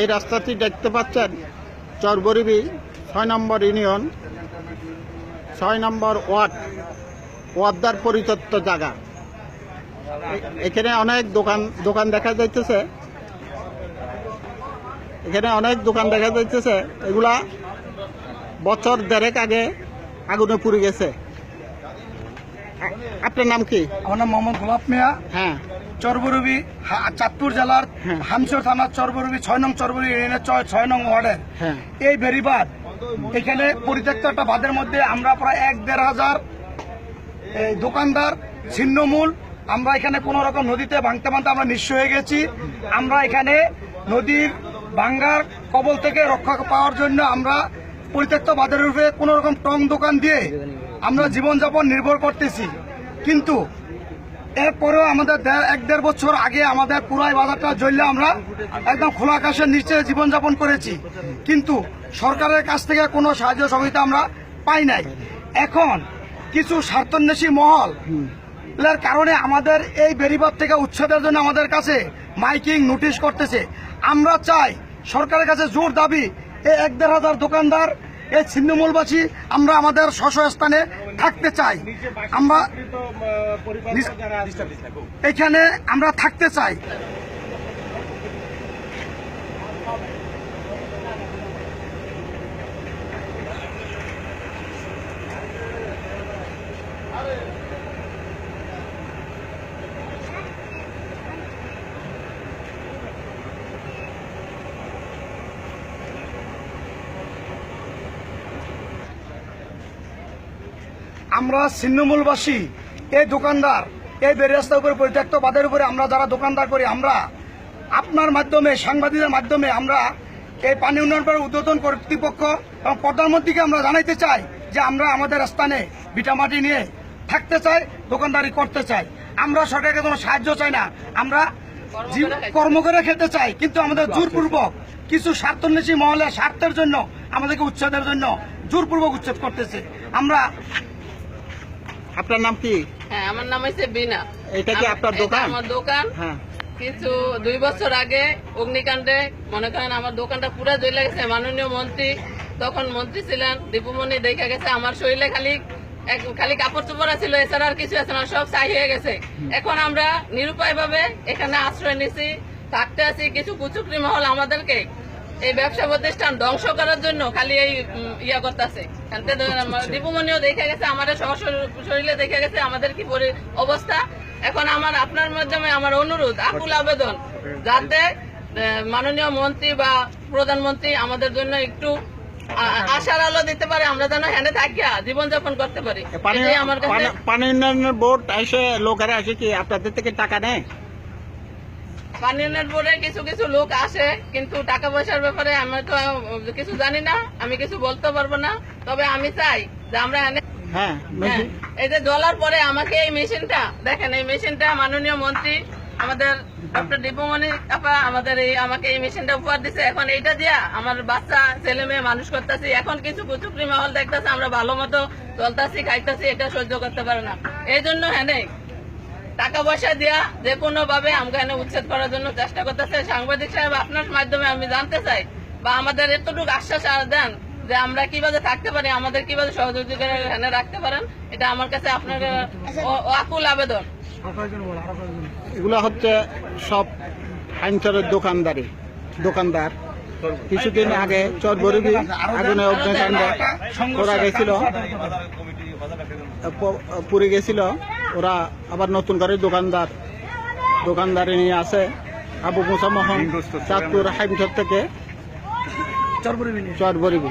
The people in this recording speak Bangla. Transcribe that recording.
এই রাস্তাটি দেখতে পাচ্ছেন চরবরিবি ছয় নম্বর ইউনিয়ন ছয় নম্বর ওয়ার্ড ওয়ার্দার পরিত্যক্ত জায়গা। এখানে অনেক দোকান দোকান দেখা যাইতেছে। এখানে অনেক দোকান দেখা যাইতেছে। এগুলা বছর দেড়েক আগে আগুনে পুড়ে গেছে। আপনার নাম কি? আমার নাম মোহাম্মদ গোলাপ মিয়া। হ্যাঁ। চরবরুবি চাঁদপুর জেলার হ্যাঁ। হামসর থানার চরবরুবি ছয় নং চরবরুবি ইউনিয়নের ছয়- নং ওয়ার্ডের হ্যাঁ। এই বেরিবাদ এখানে পরিত্যক্ত একটা বাঁধের মধ্যে আমরা প্রায় এক দেড় হাজার দোকানদার ছিন্নমূল আমরা এখানে কোন রকম নদীতে ভাঙতে ভাঙতে আমরা নিঃস্ব হয়ে গেছি। আমরা এখানে নদীর ভাঙ্গার কবল থেকে রক্ষা পাওয়ার জন্য আমরা পরিত্যক্ত বাঁধের রূপে কোন রকম টং দোকান দিয়ে আমরা জীবনযাপন নির্ভর করতেছি। কিন্তু এরপরেও আমাদের এক দেড় বছর আগে আমাদের পুরাই বাজারটা জ্বললে আমরা একদম খোলা আকাশের নিচে জীবনযাপন করেছি। কিন্তু সরকারের কাছ থেকে কোনো সাহায্য সহযোগিতা আমরা পাই নাই। এখন কিছু স্বার্থন্বেষী মহল এর কারণে আমাদের এই বেরিবাদ থেকে উচ্ছেদের জন্য আমাদের কাছে মাইকিং, নোটিশ করতেছে। আমরা চাই সরকারের কাছে জোর দাবি, এই এক দেড় হাজার দোকানদার, এই ছিন্নমূলবাসী, আমরা আমাদের স্ব স্থানে থাকতে চাই। আমরা এখানে আমরা থাকতে চাই। আমরা ছিন্নমূলবাসী এই দোকানদার এই বেরিয়াস্তার উপরে পরিত্যক্ত বাদের উপরে আমরা যারা দোকানদার করি আমরা আপনার মাধ্যমে সাংবাদিকদের মাধ্যমে আমরা এই পানি উন্নয়ন বোর্ডের উদ্বোধন কর্তৃপক্ষ এবং প্রধানমন্ত্রীকে আমরা জানাইতে চাই যে আমরা আমাদের স্থানে ভিটামাটি নিয়ে থাকতে চাই দোকানদারি করতে চাই। আমরা সরকারকে কোনো সাহায্য চাই না। আমরা কর্ম করে খেতে চাই কিন্তু আমাদের জোরপূর্বক কিছু স্বার্থন্বেষী মহলের স্বার্থের জন্য আমাদেরকে উচ্ছেদের জন্য জোরপূর্বক উচ্ছেদ করতেছে। আমরা আপনার নাম কি? হ্যাঁ আমার নাম হচ্ছে বিনা। এটা কি আপনার দোকান? আমার দোকান। হ্যাঁ। কিছু দুই বছর আগে অগ্নিকাণ্ডে মনে করেন আমার দোকানটা পুরো জ্বলে গেছে মাননীয় মন্ত্রী তখন মন্ত্রী ছিলেন দীপুমণি দেখা গেছে আমার শরীরে খালি খালি কাপড় চোপড় ছিল এছাড়া আর কিছু আছে না সব ছাই হয়ে গেছে। এখন আমরা নিরুপায় ভাবে এখানে আশ্রয় নিছি থাকতে আছি কিছু কুচুকরি মহল আমাদেরকে এই ব্যবসা প্রতিষ্ঠান ধ্বংস করার জন্য খালি এই ইয়া করতেছে। দীপুমণিও দেখে গেছে আমাদের শরীরে দেখে গেছে আমাদের কি পরি- অবস্থা? এখন আমার আপনার মাধ্যমে আমার অনুরোধ আকুল আবেদন যাতে মাননীয় মন্ত্রী বা প্রধানমন্ত্রী আমাদের জন্য একটু আশার আলো দিতে পারে আমরা যেন হ্যানে থাকিয়া জীবনযাপন করতে পারি। আমার কাছে পানি- পানি উন্নয়নের বোর্ড এসে লোকেরা এসে কি আপনাদের থেকে টাকা নেয়? উন্নয়ন বোর্ডে কিছু কিছু লোক আসে কিন্তু টাকা পয়সার ব্যাপারে আমি তো কিছু জানি না আমি কিছু বলতে পারব না। তবে আমি চাই যে আমরা হ্যাঁ হ্যাঁ, এই যে জ্বলার পরে আমাকে এই মেশিনটা দেখেন এই মেশিনটা মাননীয় মন্ত্রী আমাদের ডক্টর দীপমণি আপা আমাদের এই আমাকে এই মেশিনটা উপহার দিছে। এখন এইটা দিয়া আমার বাচ্চা ছেলে মেয়ে মানুষ করতেছি। এখন কিছু কুচুকরি মহল দেখতেছে আমরা ভালো মতো চলতেছি খাইতেছি এটা সহ্য করতে পারে না। এই জন্য হ্যাঁ টাকা পয়সা দিয়া যে কোনো ভাবে আমাকে এনে উচ্ছেদ করার জন্য চেষ্টা করতেছে। সাংবাদিক সাহেব আপনার মাধ্যমে আমি জানতে চাই বা আমাদের এতটুকু আশ্বাস আর দেন যে আমরা কীভাবে থাকতে পারি আমাদের কীভাবে সহযোগিতা এখানে রাখতে পারেন এটা আমার কাছে আপনার ও- ও আকুল আবেদন। এগুলো হচ্ছে সব আইনচরের দোকানদারি দোকানদার। কিছুদিন আগে চরবরিবি আগুনে অগ্নিকাণ্ডে করা গেছিল প- পুড়ে গেছিল। ওরা আবার নতুন করে দোকানদার দোকানদারি নিয়ে আসে। আবু মুসামহন চাঁদপুর হাইমচর থেকে চরবরি চরবরিবি।